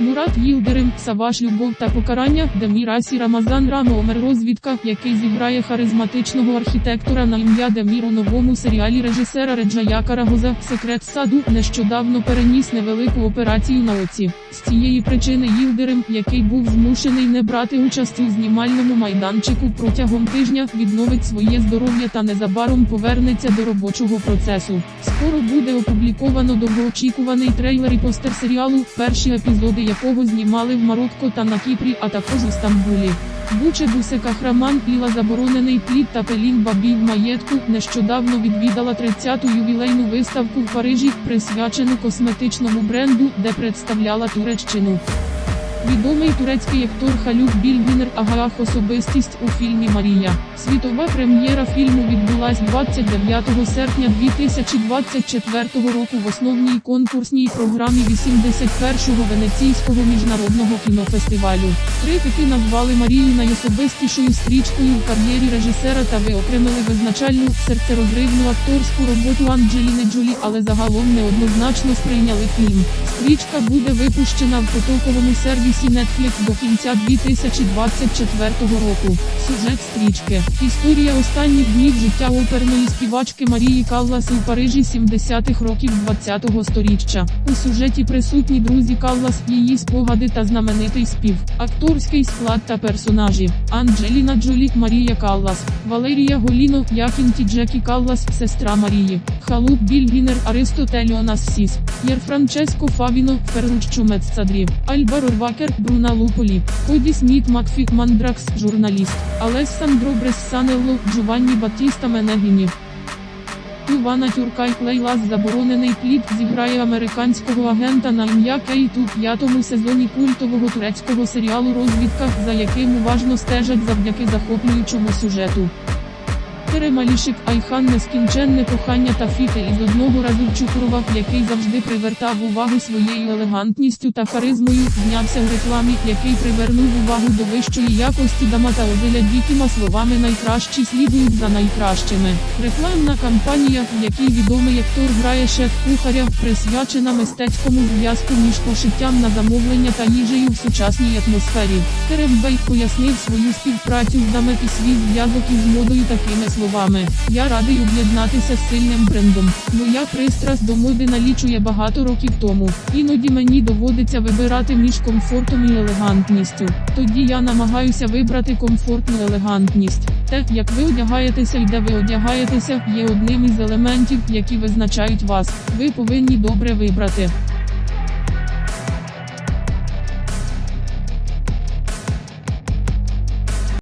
Мурат Їлдерим, Саваш Любов та покарання, Демірасі Рамазан Рамо Омер Розвідка, який зіграє харизматичного архітектора на ім'я Демір у новому серіалі режисера Реджая Карагоза Секрет саду нещодавно переніс невелику операцію на оці. З цієї причини Їлдерим, який був змушений не брати участь у знімальному майданчику протягом тижня, відновить своє здоров'я та незабаром повернеться до робочого процесу. Скоро буде опубліковано довгоочікуваний трейлер і постер серіалу, перші епізоди якого знімали в Марокко та на Кіпрі, а також у Стамбулі. Буче Бусека Храман Піла заборонений плід та Пелін бабів маєтку нещодавно відвідала 30-ту ювілейну виставку в Парижі, присвячену косметичному бренду, де представляла Туреччину. Відомий турецький актор Халюк Більбінер Агаах особистість у фільмі Марія. Світова прем'єра фільму відбулась 29 серпня 2024 року в основній конкурсній програмі 81-го Венеційського міжнародного кінофестивалю. Критики назвали Марію найособистішою стрічкою в кар'єрі режисера та виокремили визначальну серцерозривну акторську роботу Анджеліни Джолі, але загалом неоднозначно сприйняли фільм. Стрічка буде випущена в потоковому сервісі Netflix до кінця 2024 року. Сюжет стрічки. Історія останніх днів життя оперної співачки Марії Каллас у Парижі 70-х років 20-го сторіччя. У сюжеті присутні друзі Каллас, її спогади та знаменитий спів, акторський склад та персонажі. Анджеліна Джолі, Марія Каллас, Валерія Голіно, Якінті Джекі Каллас, сестра Марії, Халуп Більгінер, Аристотеліонас Сіс, Єр Франческо Фавіно, Ферруччо Меццадрі, Альбаро Вакер, Бруна Луполі, Коді Сміт Макфі, Мандракс, журналіст, Алессандро Брессанелло, Джованні Батіста Менегіні. Івана Тюркай Клейлас заборонений кліп зіграє американського агента на ім'я Кейт у п'ятому сезоні культового турецького серіалу Розвідка, за яким уважно стежать завдяки захоплюючому сюжету. Алішик Айхан нескінченне кохання та фіти із одного разу Чукурова, який завжди привертав увагу своєю елегантністю та харизмою, знявся в рекламі, який привернув увагу до вищої якості дама та Озеля Дікіма словами найкращі слідують за найкращими. Рекламна кампанія, в якій відомий актор грає шеф-кухаря, присвячена мистецькому зв'язку між пошиттям на замовлення та їжею в сучасній атмосфері. Керем Бей пояснив свою співпрацю з дами і свій зв'язок із модою такими словами. Я радий об'єднатися з сильним брендом. Моя пристрасть до моди налічує багато років тому. Іноді мені доводиться вибирати між комфортом і елегантністю. Тоді я намагаюся вибрати комфортну елегантність. Те, як ви одягаєтеся і де ви одягаєтеся, є одним із елементів, які визначають вас. Ви повинні добре вибрати.